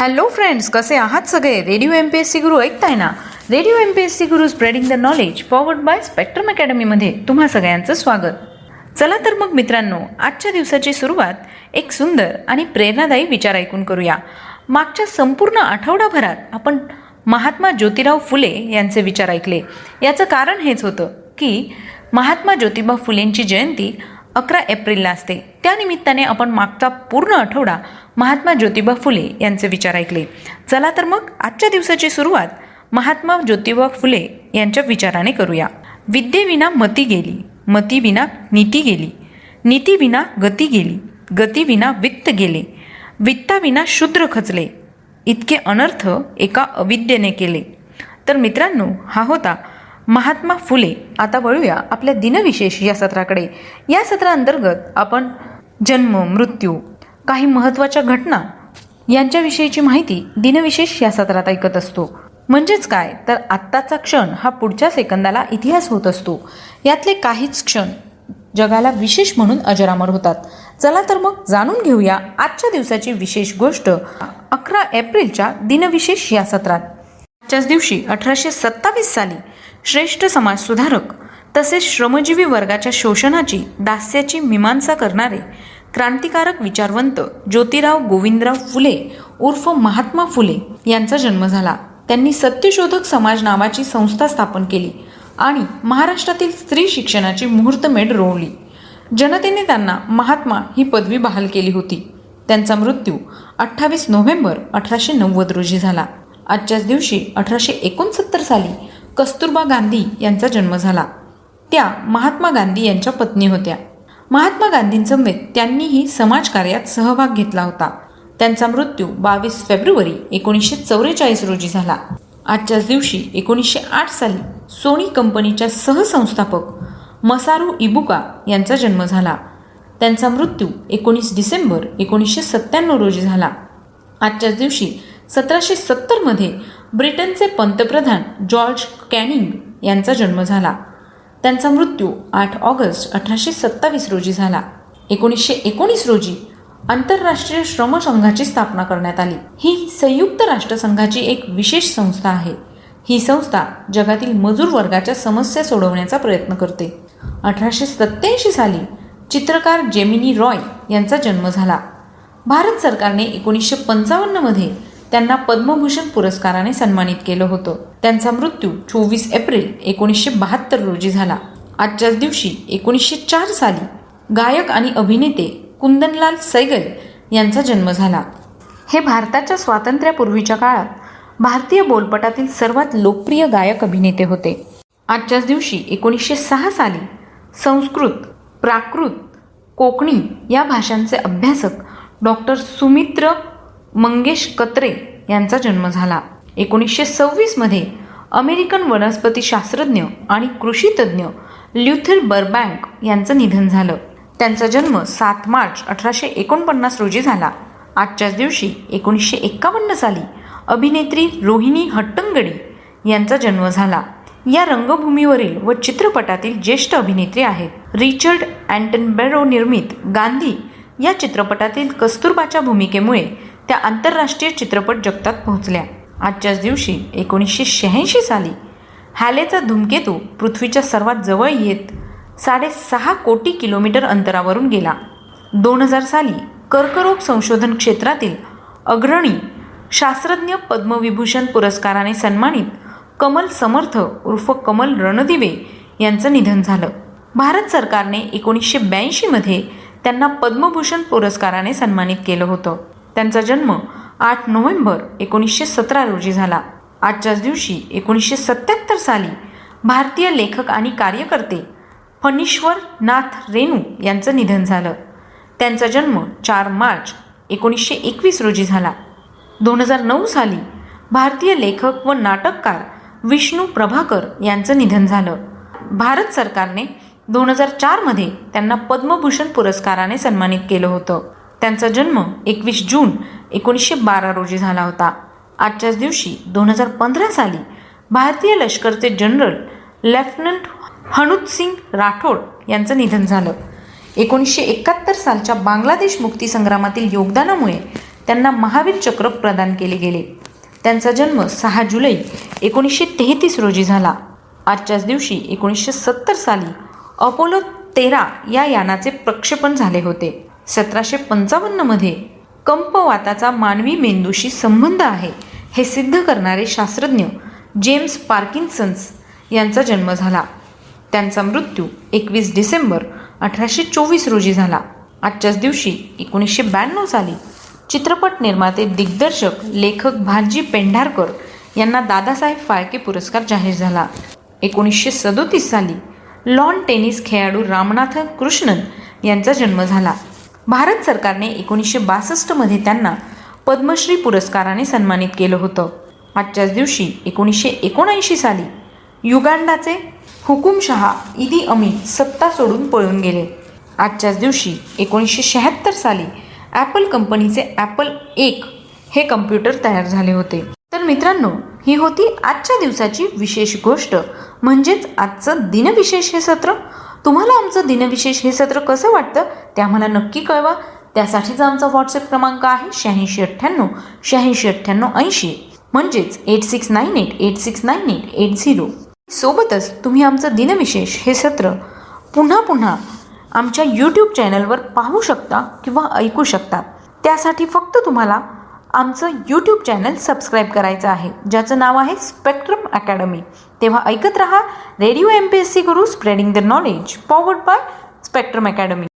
Hello friends कसे आहात सगळे? Radio M P S C Guru ऐकताय ना? Radio M P S C Guru spreading the knowledge powered by spectrum अकॅडमीमध्ये तुम्हा सगळ्यांचं स्वागत. चला तर मग मित्रांनो आजच्या दिवसाची सुरुवात एक सुंदर आणि प्रेरणादायी विचार ऐकून करूया. मागच्या संपूर्ण आठवडाभरात आपण महात्मा ज्योतिराव फुले यांचे विचार ऐकले. याचं कारण हेच होतं की महात्मा ज्योतिबा फुलेंची जयंती अकरा एप्रिलला असते. त्यानिमित्ताने आपण मागचा पूर्ण आठवडा महात्मा ज्योतिबा फुले यांचे विचार ऐकले. चला तर मग आजच्या दिवसाची सुरुवात महात्मा ज्योतिबा फुले यांच्या विचाराने करूया. विद्येविना मती गेली मतीविना नीती गेली नीतीविना गती गेली गतीविना वित्त गेले वित्ताविना शूद्र खचले इतके अनर्थ एका अविद्येने केले. तर मित्रांनो हा होता महात्मा फुले. आता वळूया आपल्या दिनविशेष या सत्राकडे. या सत्राअंतर्गत आपण जन्म मृत्यू काही महत्त्वाच्या घटना यांच्याविषयीची माहिती दिनविशेष या सत्रात ऐकत असतो. म्हणजेच काय? तर आत्ताचा क्षण हा पुढच्या सेकंदाला इतिहास होत असतो. यातले काहीच क्षण जगाला विशेष म्हणून अजरामर होतात. चला तर मग जाणून घेऊया आजच्या दिवसाची विशेष गोष्ट अकरा एप्रिलच्या दिनविशेष या सत्रात. आजच्याच दिवशी अठराशे सत्तावीस साली श्रेष्ठ समाजसुधारक तसेच श्रमजीवी वर्गाच्या शोषणाची दास्याची मीमांसा करणारे क्रांतिकारक विचारवंत ज्योतिराव गोविंदराव फुले उर्फ महात्मा फुले यांचा जन्म झाला. त्यांनी सत्यशोधक समाज नावाची संस्था स्थापन केली आणि महाराष्ट्रातील स्त्री शिक्षणाची मुहूर्तमेढ रोवली. जनतेने त्यांना महात्मा ही पदवी बहाल केली होती. त्यांचा मृत्यू अठ्ठावीस नोव्हेंबर अठराशे नव्वद रोजी झाला. आजच्याच दिवशी अठराशे एकोणसत्तर साली कस्तुरबा गांधी यांचा जन्म झाला. त्या महात्मा गांधी यांच्या पत्नी होत्या. महात्मा गांधींसमवेत त्यांनीही समाजकार्यात सहभाग घेतला होता. त्यांचा मृत्यू बावीस फेब्रुवारी एकोणीसशे चौवेचाळीस रोजी झाला. आजच्याच दिवशी एकोणीसशे आठ साली सोनी कंपनीच्या सहसंस्थापक मसारू इबुका यांचा जन्म झाला. त्यांचा मृत्यू एकोणीस डिसेंबर एकोणीसशे सत्त्याण्णव रोजी झाला. आजच्याच दिवशी सतराशे सत्तरमध्ये ब्रिटनचे पंतप्रधान जॉर्ज कॅनिंग यांचा जन्म झाला. त्यांचा मृत्यू आठ ऑगस्ट अठराशे सत्तावीस रोजी झाला. एकोणीसशे एकोणीस रोजी आंतरराष्ट्रीय श्रम संघाची स्थापना करण्यात आली. ही संयुक्त राष्ट्रसंघाची एक विशेष संस्था आहे. ही संस्था जगातील मजूर वर्गाच्या समस्या सोडवण्याचा प्रयत्न करते. अठराशे सत्याऐंशी साली चित्रकार जेमिनी रॉय यांचा जन्म झाला. भारत सरकारने एकोणीसशे पंचावन्नमध्ये त्यांना पद्मभूषण पुरस्काराने सन्मानित केलं होतं. त्यांचा मृत्यू चोवीस एप्रिल एकोणीसशे बहात्तर रोजी झाला. आजच्याच दिवशी एकोणीसशे चार साली गायक आणि अभिनेते कुंदनलाल सैगल यांचा जन्म झाला. हे भारताच्या स्वातंत्र्यापूर्वीच्या काळात भारतीय बोलपटातील सर्वात लोकप्रिय गायक अभिनेते होते. आजच्याच दिवशी एकोणीसशे सहा साली संस्कृत प्राकृत कोकणी या भाषांचे अभ्यासक डॉक्टर सुमित्र मंगेश कत्रे यांचा जन्म झाला. एकोणीसशे सव्वीसमध्ये अमेरिकन वनस्पती शास्त्रज्ञ आणि कृषीतज्ञ ल्युथर बर्बँक यांचं निधन झालं. त्यांचा जन्म सात मार्च अठराशे एकोणपन्नास रोजी झाला. आजच्याच दिवशी एकोणीसशे एक्कावन्न साली अभिनेत्री रोहिणी हट्टंगडी यांचा जन्म झाला. या रंगभूमीवरील व चित्रपटातील ज्येष्ठ अभिनेत्री आहेत. रिचर्ड अँटनबेरो निर्मित गांधी या चित्रपटातील कस्तुरबाच्या भूमिकेमुळे त्या आंतरराष्ट्रीय चित्रपट जगतात पोहोचल्या. आजच्याच दिवशी एकोणीसशे शहाऐंशी साली हॅलेचा धूमकेतू पृथ्वीच्या सर्वात जवळ येत साडेसहा कोटी किलोमीटर अंतरावरून गेला. दोन हजार साली कर्करोग संशोधन क्षेत्रातील अग्रणी शास्त्रज्ञ पद्मविभूषण पुरस्काराने सन्मानित कमल समर्थ उर्फ कमल रणदिवे यांचं निधन झालं. भारत सरकारने एकोणीसशे ब्याऐंशीमध्ये त्यांना पद्मभूषण पुरस्काराने सन्मानित केलं होतं. त्यांचा जन्म आठ नोव्हेंबर एकोणीसशे सतरा रोजी झाला. आजच्याच दिवशी एकोणीसशे सत्याहत्तर साली भारतीय लेखक आणि कार्यकर्ते फणीश्वर नाथ रेणू यांचं निधन झालं. त्यांचा जन्म चार मार्च एकोणीसशे एकवीस रोजी झाला. दोन हजार नऊ साली भारतीय लेखक व नाटककार विष्णू प्रभाकर यांचं निधन झालं. भारत सरकारने दोन हजार चारमध्ये त्यांना पद्मभूषण पुरस्काराने सन्मानित केलं होतं. त्यांचा जन्म एकवीस जून एकोणीसशे बारा रोजी झाला होता. आजच्याच दिवशी दोन हजार पंधरा साली भारतीय लष्करचे जनरल लेफ्टनंट हनुत सिंग राठोड यांचं निधन झालं. एकोणीसशे एकाहत्तर सालच्या बांगलादेश मुक्तीसंग्रामातील योगदानामुळे त्यांना महावीर चक्र प्रदान केले गेले. त्यांचा जन्म सहा जुलै एकोणीसशे तेहतीस रोजी झाला. आजच्याच दिवशी एकोणीसशे सत्तर साली अपोलो तेरा या यानाचे प्रक्षेपण झाले होते. सतराशे पंचावन्नमध्ये कंपवाताचा मानवी मेंदूशी संबंध आहे हे सिद्ध करणारे शास्त्रज्ञ जेम्स पार्किन्सन्स यांचा जन्म झाला. त्यांचा मृत्यू एकवीस डिसेंबर अठराशे चोवीस रोजी झाला. आजच्याच दिवशी एकोणीसशे ब्याण्णव साली चित्रपट निर्माते दिग्दर्शक लेखक भाजी पेंढारकर यांना दादासाहेब फाळके पुरस्कार जाहीर झाला. एकोणीसशे सदोतीस साली लॉन टेनिस खेळाडू रामनाथन कृष्णन यांचा जन्म झाला. भारत सरकारने एकोणीसशे बासष्टमध्ये त्यांना पद्मश्री पुरस्काराने सन्मानित केलं होतं. आजच्याच दिवशी एकोणीसशे एकोणऐंशी साली युगांडाचे हुकुमशहा इदी अमी सत्ता सोडून पळून गेले. आजच्याच दिवशी एकोणीसशे शहात्तर साली ॲपल कंपनीचे ॲपल एक हे कम्प्युटर तयार झाले होते. तर मित्रांनो ही होती आजच्या दिवसाची विशेष गोष्ट. म्हणजेच आजचं दिनविशेष हे सत्र. तुम्हाला आमचं दिनविशेष हे सत्र कसं वाटतं ते आम्हाला नक्की कळवा. त्यासाठीचा आमचा व्हॉट्सअप क्रमांक आहे शहाऐंशी अठ्ठ्याण्णव शहाऐंशी अठ्ठ्याण्णव ऐंशी. म्हणजेच eight six nine eight eight six nine eight eight zero सोबतच तुम्ही आमचं दिनविशेष हे सत्र पुन्हा पुन्हा आमच्या यूट्यूब चॅनलवर पाहू शकता किंवा ऐकू शकता. त्यासाठी फक्त तुम्हाला आमचं यूट्यूब चॅनल सबस्क्राईब करायचं आहे ज्याचं नाव आहे स्पेक्ट्रम अकॅडमी तेव्हा ऐकत रहा radio M P S C Guru spreading the knowledge powered by spectrum academy